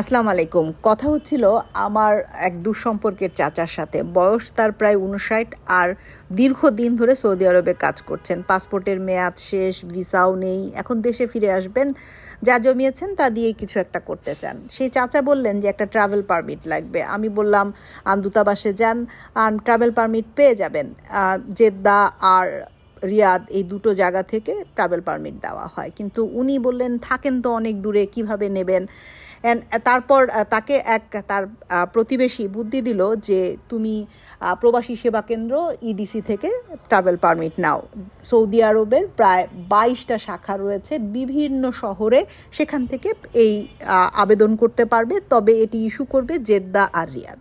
আসসালামু আলাইকুম। কথা হচ্ছিল আমার এক দুঃসম্পর্কের চাচার সাথে। বয়স তার প্রায় উনষাট আর দীর্ঘদিন ধরে সৌদি আরবে কাজ করছেন। পাসপোর্টের মেয়াদ শেষ, ভিসাও নেই, এখন দেশে ফিরে আসবেন। যা জমিয়েছেন তা দিয়ে কিছু একটা করতে চান। সেই চাচা বললেন যে, একটা ট্রাভেল পারমিট লাগবে। আমি বললাম দূতাবাসে যান ট্রাভেল পারমিট পেয়ে যাবেন। জেদ্দা আর রিয়াদ এই দুটো জায়গা থেকে ট্রাভেল পারমিট দেওয়া হয়। কিন্তু উনি বললেন, থাকেন তো অনেক দূরে, কীভাবে নেবেন? তারপর তাকে এক, তার প্রতিবেশী বুদ্ধি দিল যে তুমি প্রবাসী সেবা কেন্দ্র ইডিসি থেকে ট্রাভেল পারমিট নাও। সৌদি আরবের প্রায় বাইশটা শাখা রয়েছে বিভিন্ন শহরে সেখান থেকে এই আবেদন করতে পারবে। তবে এটি ইস্যু করবে জেদ্দা আর রিয়াদ।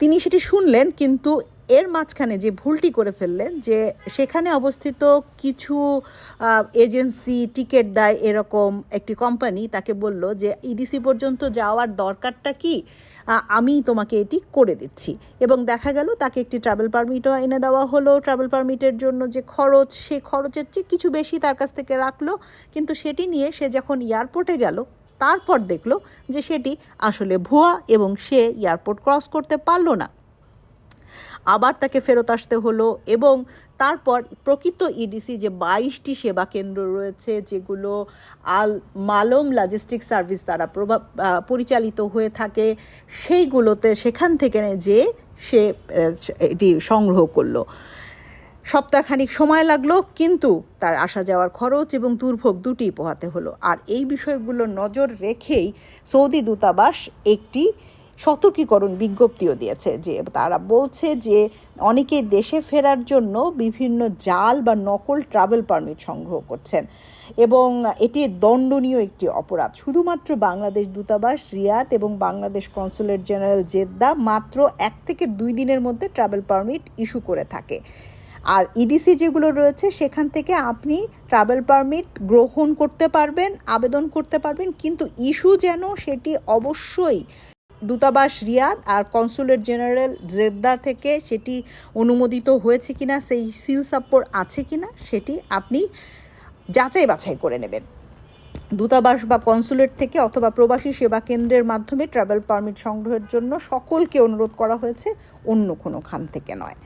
তিনি সেটি শুনলেন, কিন্তু এর মাঝখানে যে ভুলটি করে ফেললেন, যে সেখানে অবস্থিত কিছু এজেন্সি টিকিট দেয় এরকম একটি কোম্পানি, তাকে বলল যে ইডিসি পর্যন্ত যাওয়ার দরকারটা কি? আমি তোমাকে এটি করে দিচ্ছি। এবং দেখা গেল তাকে একটি ট্রাভেল পারমিটও এনে দেওয়া হলো। ট্রাভেল পারমিটের জন্য যে খরচ, সে খরচের চেয়ে কিছু বেশি তার কাছ থেকে রাখল। কিন্তু সেটি নিয়ে সে যখন এয়ারপোর্টে গেল, তারপর দেখল যে সেটি আসলে ভুয়া এবং সে এয়ারপোর্ট ক্রস করতে পারল না। আবার তাকে ফেরত আসতে হলো এবং তারপর প্রকৃত ইডিসি যে বাইশটি সেবা কেন্দ্র রয়েছে যেগুলো আল মালম লজিস্টিক সার্ভিস দ্বারা প্রভাব পরিচালিত হয়ে থাকে, সেইগুলোতে সেখান থেকে যে সে, এটি সংগ্রহ করল। সপ্তাহখানিক সময় লাগল, কিন্তু তার আসা যাওয়ার খরচ এবং দুর্ভোগ দুটি পোহাতে হলো। আর এই বিষয়গুলো নজর রেখেই সৌদি দূতাবাস একটি সতর্কীকরণ বিজ্ঞপ্তিও দিয়েছে যে তারা বলছে যে অনেকে দেশে ফেরার জন্য বিভিন্ন জাল বা নকল ট্রাভেল পারমিট সংগ্রহ করছেন। এবং এটি দণ্ডনীয় একটি অপরাধ। শুধুমাত্র বাংলাদেশ দূতাবাস, রিয়াদ এবং বাংলাদেশ কনসুলেট জেনারেল জেদ্দা মাত্র এক থেকে দুই দিনের মধ্যে ট্রাভেল পারমিট ইস্যু করে থাকে। আর ইডিসি যেগুলো রয়েছে, সেখান থেকে আপনি ট্রাভেল পারমিট গ্রহণ করতে পারবেন, আবেদন করতে পারবেন, কিন্তু ইস্যু যেন সেটি অবশ্যই দূতাবাস রিয়াদ আর কনসুলেট জেনারেল জেদ্দা থেকে সেটি অনুমোদিত হয়েছে কিনা, সেই সিল সাপোর্ট আছে কিনা, সেটি আপনি যাচাই বাছাই করে নেবেন। দূতাবাস বা কনসুলেট থেকে অথবা প্রবাসী সেবা কেন্দ্রের মাধ্যমে ট্রাভেল পারমিট সংগ্রহের জন্য সকলকে অনুরোধ করা হয়েছে, অন্য কোনো খান থেকে নয়।